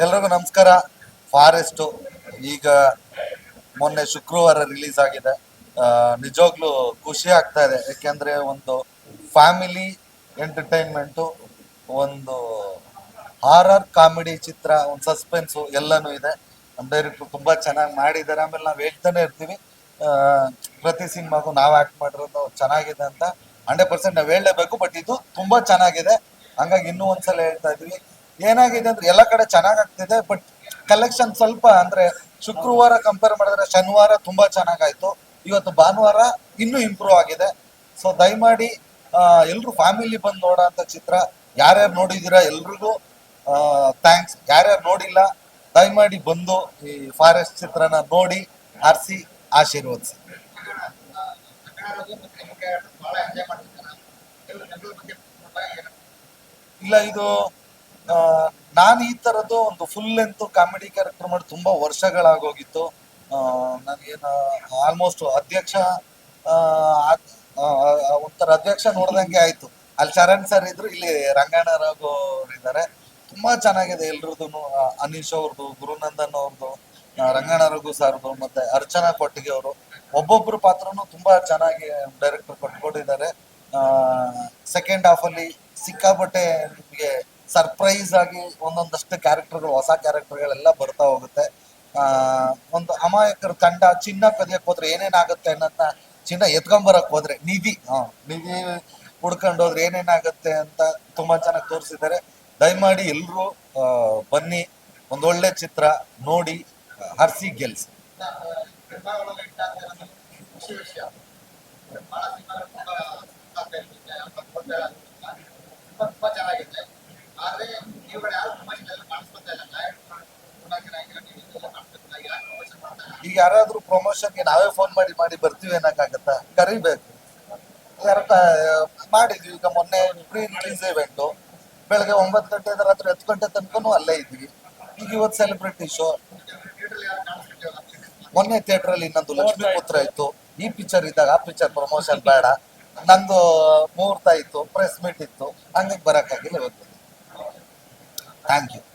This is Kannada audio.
ಎಲ್ರಿಗೂ ನಮಸ್ಕಾರ. ಫಾರೆಸ್ಟ್ ಈಗ ಮೊನ್ನೆ ಶುಕ್ರವಾರ ರಿಲೀಸ್ ಆಗಿದೆ. ನಿಜವಾಗ್ಲೂ ಖುಷಿ ಆಗ್ತಾ ಇದೆ. ಯಾಕೆಂದ್ರೆ ಒಂದು ಫ್ಯಾಮಿಲಿ ಎಂಟರ್ಟೈನ್ಮೆಂಟು ಒಂದು ಹಾರರ್ ಕಾಮಿಡಿ ಚಿತ್ರ, ಒಂದು ಸಸ್ಪೆನ್ಸು ಎಲ್ಲನೂ ಇದೆ. ಡೈರೆಕ್ಟ್ರು ತುಂಬಾ ಚೆನ್ನಾಗಿ ಮಾಡಿದ್ದಾರೆ. ಆಮೇಲೆ ನಾವು ಹೇಳ್ತಾನೆ ಇರ್ತೀವಿ. ಪ್ರತಿ ಸಿನಿಮಾಗೂ ನಾವು ಆಕ್ಟ್ ಮಾಡಿರೋದು ಚೆನ್ನಾಗಿದೆ ಅಂತ. ಹಂಡ್ರೆಡ್ ಪರ್ಸೆಂಟ್ ನಾವು ಹೇಳಲೇಬೇಕು ಬಟ್ ಇದು ತುಂಬಾ ಚೆನ್ನಾಗಿದೆ. ಹಂಗಾಗಿ ಇನ್ನೂ ಒಂದ್ಸಲ ಹೇಳ್ತಾ ಇದೀವಿ. ಏನಾಗಿದೆ ಅಂದ್ರೆ ಎಲ್ಲ ಕಡೆ ಚೆನ್ನಾಗಾಗ್ತಿದೆ ಬಟ್ ಕಲೆಕ್ಷನ್ ಸ್ವಲ್ಪ ಅಂದ್ರೆ ಶುಕ್ರವಾರ ಕಂಪೇರ್ ಮಾಡಿದ್ರೆ ಶನಿವಾರ ತುಂಬಾ ಚೆನ್ನಾಗಾಯ್ತು. ಇವತ್ತು ಭಾನುವಾರ ಇನ್ನೂ ಇಂಪ್ರೂವ್ ಆಗಿದೆ. ಸೊ ದಯಮಾಡಿ ಎಲ್ಲರೂ ಫ್ಯಾಮಿಲಿ ಬಂದು ನೋಡೋ ಅಂತ ಚಿತ್ರ. ಯಾರ್ಯಾರು ನೋಡಿದ್ದೀರಾ ಎಲ್ರಿಗೂ ಥ್ಯಾಂಕ್ಸ್ ಯಾರ್ಯಾರು ನೋಡಿಲ್ಲ, ದಯಮಾಡಿ ಬಂದು ಈ ಫಾರೆಸ್ಟ್ ಚಿತ್ರನ ನೋಡಿ, ಆರಿಸಿ, ಆಶೀರ್ವದಿಸಿ. ಇಲ್ಲ, ಇದು ನಾನು ಈ ತರದ್ದು ಒಂದು ಫುಲ್ ಲೆಂತ್ ಕಾಮಿಡಿ ಕ್ಯಾರೆಕ್ಟರ್ ಮಾಡಿ ತುಂಬಾ ವರ್ಷಗಳಾಗೋಗಿತ್ತು. ನನಗೇನು ಆಲ್ಮೋಸ್ಟ್ ಅಧ್ಯಕ್ಷ ಒಂಥರ ಅಧ್ಯಕ್ಷ ನೋಡ್ದಂಗೆ ಆಯ್ತು. ಅಲ್ಲಿ ಚರಣ್ ಸರ್ ಇದ್ರು, ಇಲ್ಲಿ ರಂಗಣ್ಣ ರಘು ಅವ್ರು ಇದ್ದಾರೆ ತುಂಬಾ ಚೆನ್ನಾಗಿದೆ ಎಲ್ರದ್ದು ಅನೀಶ್ ಅವ್ರದ್ದು ಗುರುನಂದನ್ ಅವ್ರದ್ದು ರಂಗಣ್ಣ ರಘು ಸರ್ದು ಮತ್ತೆ ಅರ್ಚನಾ ಕೊಟ್ಟಿಗೆ ಅವರು. ಒಬ್ಬೊಬ್ರು ಪಾತ್ರನು ತುಂಬಾ ಚೆನ್ನಾಗಿ ಡೈರೆಕ್ಟರ್ ಕೊಟ್ಕೊಂಡಿದ್ದಾರೆ. ಸೆಕೆಂಡ್ ಹಾಫ್ ಅಲ್ಲಿ ಸಿಕ್ಕಾಪಟ್ಟೆ ಸರ್ಪ್ರೈಸ್ ಆಗಿ ಒಂದೊಂದಷ್ಟು ಕ್ಯಾರೆಕ್ಟರ್ಗಳು, ಹೊಸ ಕ್ಯಾರೆಕ್ಟರ್ಗಳೆಲ್ಲ ಬರ್ತಾ ಹೋಗುತ್ತೆ. ಒಂದು ಅಮಾಯಕರ ತಂಡ ಚಿನ್ನ ಕದಿಯಕ್ ಹೋದ್ರೆ ಏನೇನಾಗುತ್ತೆ ಅನ್ನೋದನ್ನ ಚಿನ್ನ ಎತ್ಕೊಂಬರಕ್ ಹೋದ್ರೆ, ನಿಧಿ, ಹಾ, ನಿಧಿ ಹುಡ್ಕೊಂಡು ಹೋದ್ರೆ ಏನೇನಾಗುತ್ತೆ ಅಂತ ತುಂಬಾ ಚೆನ್ನಾಗಿ ತೋರಿಸಿದ್ದಾರೆ. ದಯಮಾಡಿ ಎಲ್ಲರೂ ಬನ್ನಿ ಒಂದೊಳ್ಳೆ ಚಿತ್ರ ನೋಡಿ, ಹರ್ಸಿ ಗೆಲ್ಸಿ ತುಂಬಾ ಚೆನ್ನಾಗಿದೆ ಆದ್ರೆ ಇವುಗಳು ಯಾರು ತುಂಬಾ ಚೆನ್ನಾಗಿ ಕಾಣಿಸ್ಕೊತಾ ಇಲ್ಲ ಈಗ ಯಾರಾದ್ರೂ ಪ್ರಮೋಷನ್ಗೆ ನಾವೇ ಫೋನ್ ಮಾಡಿ ಮಾಡಿ ಬರ್ತೀವಿ ಅನ್ನಕ್ಕಾಗತ್ತಾ ಕರಿಬೇಕು. ಮಾಡಿದ್ವಿ. ಈಗ ಮೊನ್ನೆ ಪ್ರೀ ರಿಲೀಸ್ ಇವೆಂಟು ಬೆಳಗ್ಗೆ ಒಂಬತ್ತು ಗಂಟೆ ರಾತ್ರಿ ಹತ್ತು ಗಂಟೆ ತನಕನೂ ಅಲ್ಲೇ ಇದ್ವಿ. ಈಗ ಇವತ್ತು ಸೆಲೆಬ್ರಿಟಿ ಶೋ ಮೊನ್ನೆ ಥಿಯೇಟರ್ ಅಲ್ಲಿ ಇನ್ನೊಂದು ಲಕ್ಷ್ಮೀ ಪುತ್ರ ಇತ್ತು. ಈ ಪಿಕ್ಚರ್ ಇದ್ದಾಗ, ಆ ಪಿಕ್ಚರ್ ಪ್ರಮೋಷನ್ ಬೇಡ. ನಂದು ಮುಹೂರ್ತ ಇತ್ತು ಪ್ರೆಸ್ ಮೀಟ್ ಇತ್ತು. ಹಂಗಾಗಿ ಬರಕ್ಕಾಗಿಲ್ಲ ಇವತ್ತು. Thank you.